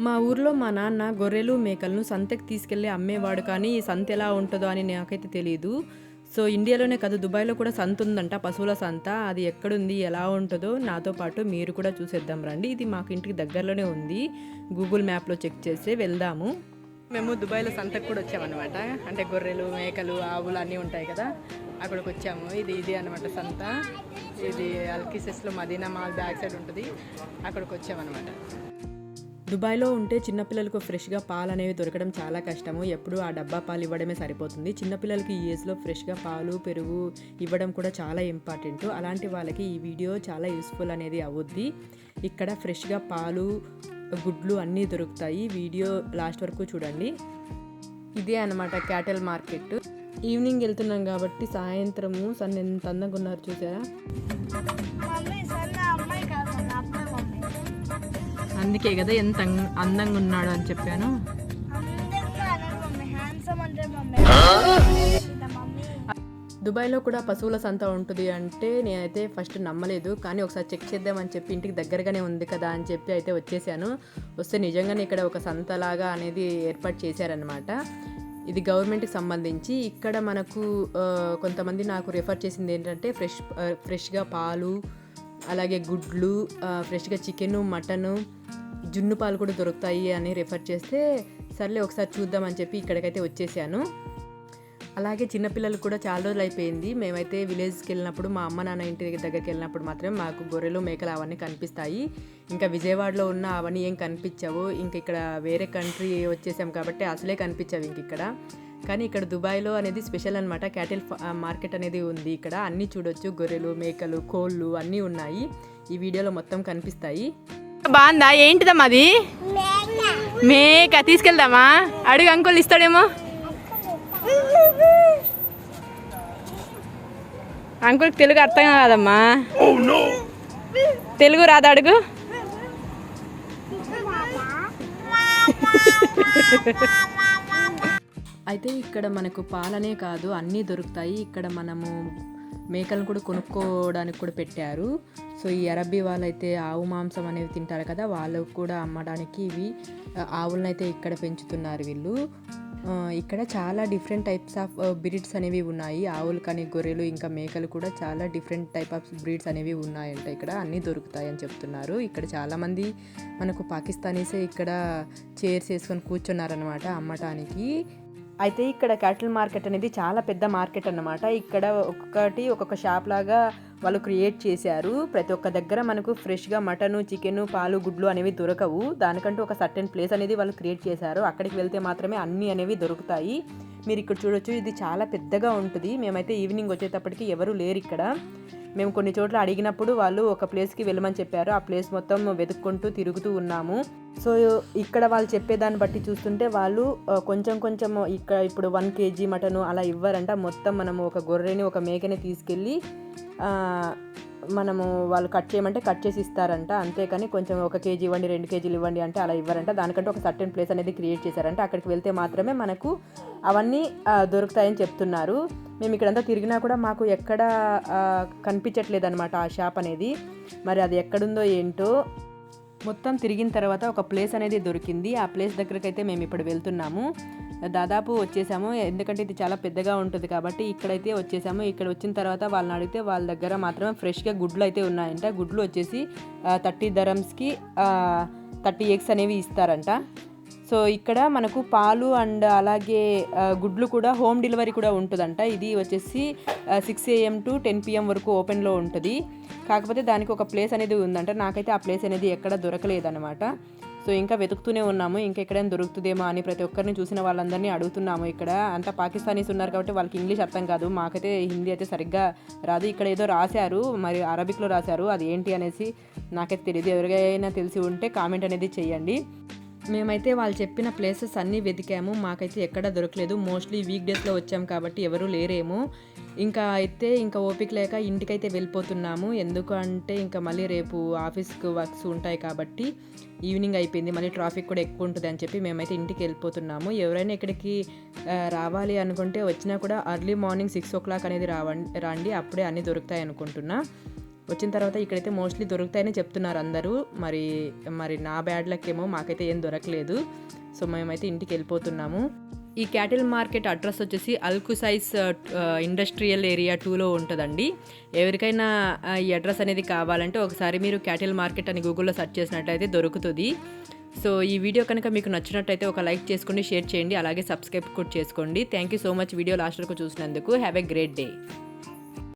మా ఊర్లో మా నాన్న గొర్రెలు మేకలను సంతకి తీసుకెళ్ళి అమ్మేవాడు. కానీ ఈ సంత ఎలా ఉంటుందో అని నాకైతే తెలియదు సో ఇండియాలోనే కాదు దుబాయ్లో కూడా సంత ఉందంట పశువుల సంత. అది ఎక్కడుంది ఎలా ఉంటుందో నాతో పాటు మీరు కూడా చూసేద్దాం రండి. ఇది మాకు ఇంటికి దగ్గరలోనే ఉంది. గూగుల్ మ్యాప్లో చెక్ చేసి వెళ్దాము. మేము దుబాయ్లో సంతకు కూడా వచ్చామన్నమాట. అంటే గొర్రెలు మేకలు ఆవులు అన్నీ ఉంటాయి కదా అక్కడికి వచ్చాము. ఇది ఇది అనమాట సంత. ఇది అల్కిసెస్లో మదీనా మాల్ బ్యాక్ సైడ్ ఉంటుంది. అక్కడికి వచ్చామన్నమాట. దుబాయ్లో ఉంటే చిన్నపిల్లలకు ఫ్రెష్గా పాలు అనేవి దొరకడం చాలా కష్టము. ఎప్పుడు ఆ డబ్బా పాలు ఇవ్వడమే సరిపోతుంది. చిన్నపిల్లలకి ఈ ఏజ్లో ఫ్రెష్గా పాలు పెరుగు ఇవ్వడం కూడా చాలా ఇంపార్టెంట్. అలాంటి వాళ్ళకి ఈ వీడియో చాలా యూస్ఫుల్ అనేది అవుద్ది. ఇక్కడ ఫ్రెష్గా పాలు గుడ్లు అన్నీ దొరుకుతాయి. వీడియో లాస్ట్ వరకు చూడండి. ఇదే అనమాట క్యాటల్ మార్కెట్. ఈవినింగ్ వెళ్తున్నాం కాబట్టి సాయంత్రము. సన్ ఎంత అందంగా ఉన్నారు చూసారా? అందుకే కదా ఎంత అందంగా ఉన్నాడు అని చెప్పాను. దుబాయ్లో కూడా పశువుల సంత ఉంటుంది అంటే నేనైతే ఫస్ట్ నమ్మలేదు కానీ ఒకసారి చెక్ చేద్దామని చెప్పి ఇంటికి దగ్గరగానే ఉంది కదా అని చెప్పి అయితే వచ్చేసాను. వస్తే నిజంగానే ఇక్కడ ఒక సంతలాగా అనేది ఏర్పాటు చేశారనమాట ఇది గవర్నమెంట్కి సంబంధించి ఇక్కడ మనకు కొంతమంది నాకు రిఫర్ చేసింది ఏంటంటే ఫ్రెష్ ఫ్రెష్గా పాలు అలాగే గుడ్లు ఫ్రెష్గా చికెను మటను జున్ను పాలు కూడా దొరుకుతాయి అని రిఫర్ చేస్తే సర్లే ఒకసారి చూద్దామని చెప్పి ఇక్కడికైతే వచ్చేసాను. అలాగే చిన్నపిల్లలు కూడా చాలా రోజులు అయిపోయింది. మేమైతే విలేజ్కి వెళ్ళినప్పుడు మా అమ్మ నాన్న ఇంటి దగ్గరికి వెళ్ళినప్పుడు మాత్రమే మాకు గొర్రెలు మేకలు అవన్నీ కనిపిస్తాయి. ఇంకా విజయవాడలో ఉన్న అవన్నీ ఏం కనిపించవు. ఇంక ఇక్కడ వేరే కంట్రీ వచ్చేసాం కాబట్టి అసలే కనిపించవు ఇంక ఇక్కడ. కానీ ఇక్కడ దుబాయ్లో అనేది స్పెషల్ అనమాట క్యాటిల్ మార్కెట్ అనేది ఉంది ఇక్కడ. అన్నీ చూడొచ్చు. గొర్రెలు మేకలు కోళ్ళు అన్నీ ఉన్నాయి. ఈ వీడియోలో మొత్తం కనిపిస్తాయి. బాగుందా? ఏంటిదమ్మా అది? మేక. తీసుకెళ్దామా? అడుగు అంకుల్ ఇస్తాడేమో. అంకుల్కి తెలుగు అర్థం కాదమ్మా. తెలుగు రాదా అడుగు? అయితే ఇక్కడ మనకు పాలనే కాదు అన్నీ దొరుకుతాయి. ఇక్కడ మనము మేకలను కూడా కొనుక్కోవడానికి కూడా పెట్టారు. సో ఈ అరబ్బీ వాళ్ళైతే ఆవు మాంసం అనేవి తింటారు కదా వాళ్ళు కూడా అమ్మడానికి ఇవి ఆ, ఆవులనైతే ఇక్కడ పెంచుతున్నారు వీళ్ళు. ఇక్కడ చాలా డిఫరెంట్ టైప్స్ ఆఫ్ బ్రీడ్స్ అనేవి ఉన్నాయి. ఆవులు కానీ గొర్రెలు ఇంకా మేకలు కూడా చాలా డిఫరెంట్ టైప్ ఆఫ్ బ్రీడ్స్ అనేవి ఉన్నాయంట ఇక్కడ. అన్నీ దొరుకుతాయని చెప్తున్నారు. ఇక్కడ చాలామంది మనకు పాకిస్తానీసే ఇక్కడ చైర్స్ వేసుకొని కూర్చున్నారనమాట అమ్మటానికి. అయితే ఇక్కడ క్యాటిల్ మార్కెట్ అనేది చాలా పెద్ద మార్కెట్ అన్నమాట. ఇక్కడ ఒక్కొక్కటి ఒక్కొక్క షాప్ లాగా వాళ్ళు క్రియేట్ చేశారు. ప్రతి ఒక్క దగ్గర మనకు ఫ్రెష్గా మటను చికెన్ పాలు గుడ్లు అనేవి దొరకవు. దానికంటూ ఒక సర్టెన్ ప్లేస్ అనేది వాళ్ళు క్రియేట్ చేశారు. అక్కడికి వెళ్తే మాత్రమే అన్నీ అనేవి దొరుకుతాయి. మీరు ఇక్కడ చూడొచ్చు ఇది చాలా పెద్దగా ఉంటుంది. మేమైతే ఈవినింగ్ వచ్చేటప్పటికి ఎవరు లేరు ఇక్కడ. మేము కొన్ని చోట్ల అడిగినప్పుడు వాళ్ళు ఒక ప్లేస్కి వెళ్ళమని చెప్పారు. ఆ ప్లేస్ మొత్తం వెతుక్కుంటూ తిరుగుతూ ఉన్నాము. సో ఇక్కడ వాళ్ళు చెప్పేదాన్ని బట్టి చూస్తుంటే వాళ్ళు కొంచెం కొంచెం ఇక్కడ ఇప్పుడు వన్ కేజీ మటను అలా ఇవ్వరంట. మొత్తం మనము ఒక గొర్రెని ఒక మేకని తీసుకెళ్ళి మనము వాళ్ళు కట్ చేయమంటే కట్ చేసి ఇస్తారంట. అంతేకాని కొంచెం ఒక కేజీ ఇవ్వండి రెండు కేజీలు ఇవ్వండి అంటే అలా ఇవ్వరంట. దానికంటే ఒక సర్టెన్ ప్లేస్ అనేది క్రియేట్ చేశారంట. అక్కడికి వెళ్తే మాత్రమే మనకు అవన్నీ దొరుకుతాయని చెప్తున్నారు. మేము ఇక్కడంతా తిరిగినా కూడా మాకు ఎక్కడ కనిపించట్లేదు అనమాట ఆ షాప్ అనేది. మరి అది ఎక్కడుందో ఏంటో మొత్తం తిరిగిన తర్వాత ఒక ప్లేస్ అనేది దొరికింది. ఆ ప్లేస్ దగ్గరకైతే మేము ఇప్పుడు వెళ్తున్నాము. దాదాపు వచ్చేసాము. ఎందుకంటే ఇది చాలా పెద్దగా ఉంటుంది కాబట్టి ఇక్కడైతే వచ్చేసాము. ఇక్కడ వచ్చిన తర్వాత వాళ్ళని అడిగితే వాళ్ళ దగ్గర మాత్రమే ఫ్రెష్గా గుడ్లు అయితే ఉన్నాయంట. గుడ్లు వచ్చేసి థర్టీ ధరమ్స్కి థర్టీ ఎగ్స్ అనేవి ఇస్తారంట. సో ఇక్కడ మనకు పాలు అండ్ అలాగే గుడ్లు కూడా హోమ్ డెలివరీ కూడా ఉంటుందంట. ఇది వచ్చేసి six AM to ten PM వరకు ఓపెన్లో ఉంటుంది. కాకపోతే దానికి ఒక ప్లేస్ అనేది ఉందంట. నాకైతే ఆ ప్లేస్ అనేది ఎక్కడ దొరకలేదన్నమాట. సో ఇంకా వెతుకుతూనే ఉన్నాము. ఇంకా ఎక్కడైనా దొరుకుతుందేమో అని ప్రతి ఒక్కరిని చూసిన వాళ్ళందరినీ అడుగుతున్నాము ఇక్కడ. అంతా పాకిస్తానీస్ ఉన్నారు కాబట్టి వాళ్ళకి ఇంగ్లీష్ అర్థం కాదు. మాకైతే హిందీ అయితే సరిగ్గా రాదు. ఇక్కడ ఏదో రాశారు. మరి అరబిక్లో రాశారు. అది ఏంటి అనేసి నాకైతే తెలియదు ఎవరికైనా తెలిసి ఉంటే కామెంట్ అనేది చేయండి. మేమైతే వాళ్ళు చెప్పిన ప్లేసెస్ అన్నీ వెతికాము. మాకైతే ఎక్కడ దొరకలేదు. మోస్ట్లీ వీక్ డేస్లో వచ్చాం కాబట్టి ఎవరు లేరేమో. ఇంకా అయితే ఇంకా ఓపిక లేక ఇంటికైతే వెళ్ళిపోతున్నాము. ఎందుకు అంటే ఇంకా మళ్ళీ రేపు ఆఫీస్కి వర్క్స్ ఉంటాయి కాబట్టి ఈవినింగ్ అయిపోయింది. మళ్ళీ ట్రాఫిక్ కూడా ఎక్కువ ఉంటుంది అని చెప్పి మేమైతే ఇంటికి వెళ్ళిపోతున్నాము. ఎవరైనా ఇక్కడికి రావాలి అనుకుంటే వచ్చినా కూడా early morning six o'clock అనేది రావండి రండి. అప్పుడే అన్నీ దొరుకుతాయి అనుకుంటున్నా. వచ్చిన తర్వాత ఇక్కడైతే మోస్ట్లీ దొరుకుతాయని చెప్తున్నారు అందరూ. మరి మరి నా బ్యాడ్ లక్ ఏమో మాకైతే ఏం దొరకలేదు. సో మేమైతే ఇంటికి వెళ్ళిపోతున్నాము. ఈ క్యాటిల్ మార్కెట్ అడ్రస్ వచ్చేసి అల్కుసైజ్ ఇండస్ట్రియల్ ఏరియా టూలో ఉంటుందండి. ఎవరికైనా ఈ అడ్రస్ అనేది కావాలంటే ఒకసారి మీరు క్యాటిల్ మార్కెట్ అని గూగుల్లో సెర్చ్ చేసినట్టయితే దొరుకుతుంది. సో ఈ వీడియో కనుక మీకు నచ్చినట్టయితే ఒక లైక్ చేసుకోండి షేర్ చేయండి. అలాగే సబ్స్క్రైబ్ కూడా చేసుకోండి. Thank you so much video last వరకు చూసినందుకు. Have a great day.